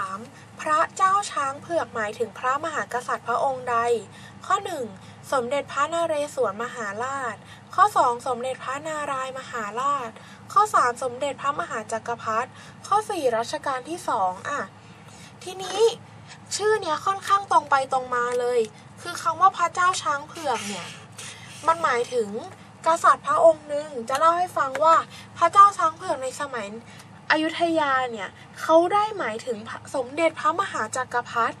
33 พระเจ้าช้างเผือกหมายถึงพระมหากษัตริย์พระองค์ใด ข้อ 1 สมเด็จพระนเรศวรมหาราช ข้อ 2 สมเด็จพระนารายมหาราช ข้อ 3 สมเด็จพระมหาจักรพรรดิข้อ 4 รัชกาลที่2อะทีนี้ชื่อเนี้ยค่อนข้างตรงไปตรงมาเลย คือคำว่าพระเจ้าช้างเผือกเนี่ยมันหมายถึงกษัตริย์พระองค์หนึ่งจะเล่าให้ฟังว่าพระเจ้าช้างเผือกในสมัย อยุธยาเนี่ยเขาได้หมายถึงสมเด็จพระมหาจักรพรรดิ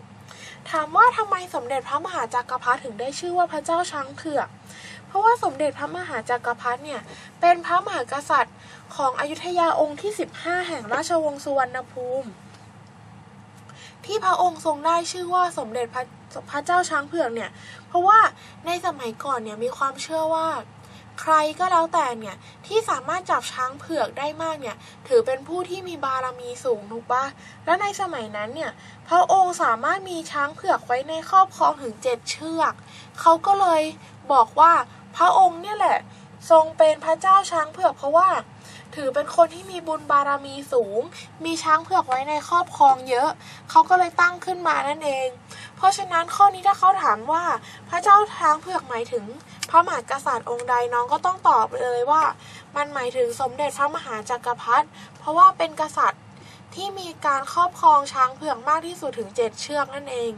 ถามว่าทำไมสมเด็จพระมหาจักรพรรดิถึงได้ชื่อว่าพระเจ้าช้างเผือก เพราะว่าสมเด็จพระมหาจักรพรรดิเนี่ยเป็นพระมหากษัตริย์ของอยุธยาองค์ที่ 15 แห่งราชวงศ์สุวรรณภูมิ ที่พระองค์ทรงได้ชื่อว่าสมเด็จพระพระเจ้าช้างเผือกเนี่ย เพราะว่าในสมัยก่อนเนี่ยมีความเชื่อว่า ใครก็แล้วแต่เนี่ยที่สามารถจับช้างเผือกได้มากเนี่ยถือเป็นผู้ที่มีบารมีสูงถูกปะและในสมัยนั้นเนี่ยพระองค์สามารถมีช้างเผือกไว้ในครอบครองถึงเจ็ดเชือกเขาก็เลยบอกว่าพระองค์เนี่ยแหละ ทรงเป็นพระเจ้าช้างเผือกเพราะว่า ถือเป็นคนที่มีบุญบารมีสูง มีช้างเผือกไว้ในครอบครองเยอะ เขาก็เลยตั้งขึ้นมานั่นเอง เพราะฉะนั้นข้อนี้ถ้าเขาถามว่าพระเจ้าช้างเผือกหมายถึง พระมหากษัตริย์องค์ใดน้องก็ต้องตอบเลยว่า มันหมายถึงสมเด็จพระมหาจักรพรรดิเพราะว่าเป็นกษัตริย์ที่มีการครอบครองช้างเผือกมากที่สุดถึงเจ็ดเชือกนั่นเอง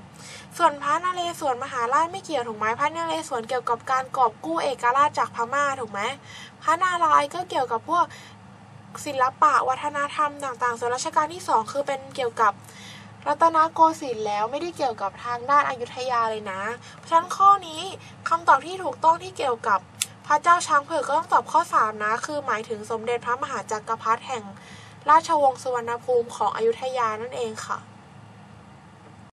ส่วนพระนเรศวรมหาราชไม่เกี่ยวถูกไหมพระนเรศวรเกี่ยวกับการกอบกู้เอกราชจากพม่าถูกไหมพระนารายณ์ก็เกี่ยวกับพวกศิลปะวัฒนธรรมต่างๆ ส่วนรัชกาลที่สองคือเป็นเกี่ยวกับ รัตนโกสินทร์แล้วไม่ได้เกี่ยวกับทางด้านอายุทยาเลยนะ เพราะฉะนั้นข้อนี้คำตอบที่ถูกต้องที่เกี่ยวกับพระเจ้าช้างเผือกก็ต้องตอบข้อ 3 นะ คือหมายถึงสมเด็จพระมหาจักรพรรดิแห่งราชวงศ์สุวรรณภูมิของอยุธยานั่นเองค่ะ